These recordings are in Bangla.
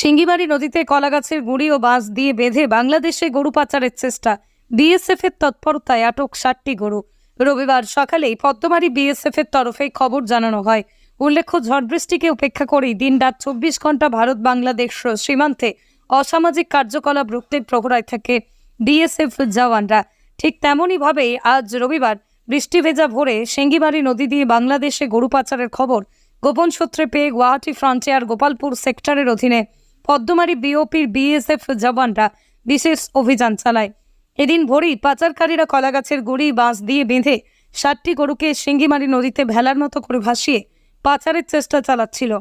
সিঙ্গিমারি নদীতে কলাগাছের গুঁড়ি ও বাঁশ দিয়ে বেঁধে বাংলাদেশে গরু পাচারের চেষ্টা। বিএসএফ এর তৎপরতায় আটক ষাটটি গরু। রবিবার সকালেই পদ্মমারি বিএসএফ এর তরফে খবর জানানো হয়। উল্লেখ্য, ঝড় বৃষ্টিকে উপেক্ষা করেই দিনরাত চব্বিশ ঘণ্টা ভারত বাংলাদেশ সীমান্তে অসামাজিক কার্যকলাপ রুখতে প্রহরায় থাকে বিএসএফ জওয়ানরা। ঠিক তেমনই ভাবেই আজ রবিবার বৃষ্টি ভেজা ভোরে সেঙ্গিমারি নদী দিয়ে বাংলাদেশে গরু পাচারের খবর গোপন সূত্রে পেয়ে গুয়াহাটি, ফ্রন্টিয়ার গোপালপুর সেক্টরের অধীনে পদ্মমারি বিওপির বিএসএফ জওয়ানরা বিশেষ অভিযান চালায়। এদিন ভোরেই পাচারকারীরা কলাগাছের গুড়ি, বাঁশ দিয়ে বেঁধে ষাটটি গরুকে সিঙ্গিমারি নদীতে ভেলার মতো করে ভাসিয়ে পাচারের চেষ্টা চালাচ্ছিল।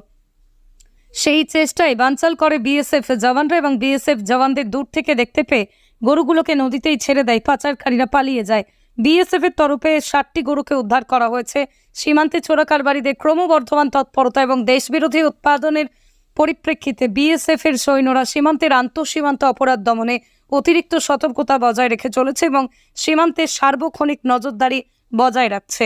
সেই চেষ্টায় বানচাল করে বিএসএফ জওয়ানরা এবং বিএসএফ জওয়ানদের দূর থেকে দেখতে পেয়ে গরুগুলোকে নদীতেই ছেড়ে দেয়। পাচারকারীরা পালিয়ে যায়। বিএসএফ এর তরফে ষাটটি গরুকে উদ্ধার করা হয়েছে। সীমান্তে চোরাকারবারিদের ক্রমবর্ধমান তৎপরতা এবং দেশবিরোধী উৎপাদনের পরিপ্রেক্ষিতে বিএসএফ এর সৈন্যরা সীমান্তের আন্তঃসীমান্ত অপরাধ দমনে অতিরিক্ত সতর্কতা বজায় রেখে চলেছে এবং সীমান্তে সার্বক্ষণিক নজরদারি বজায় রাখছে।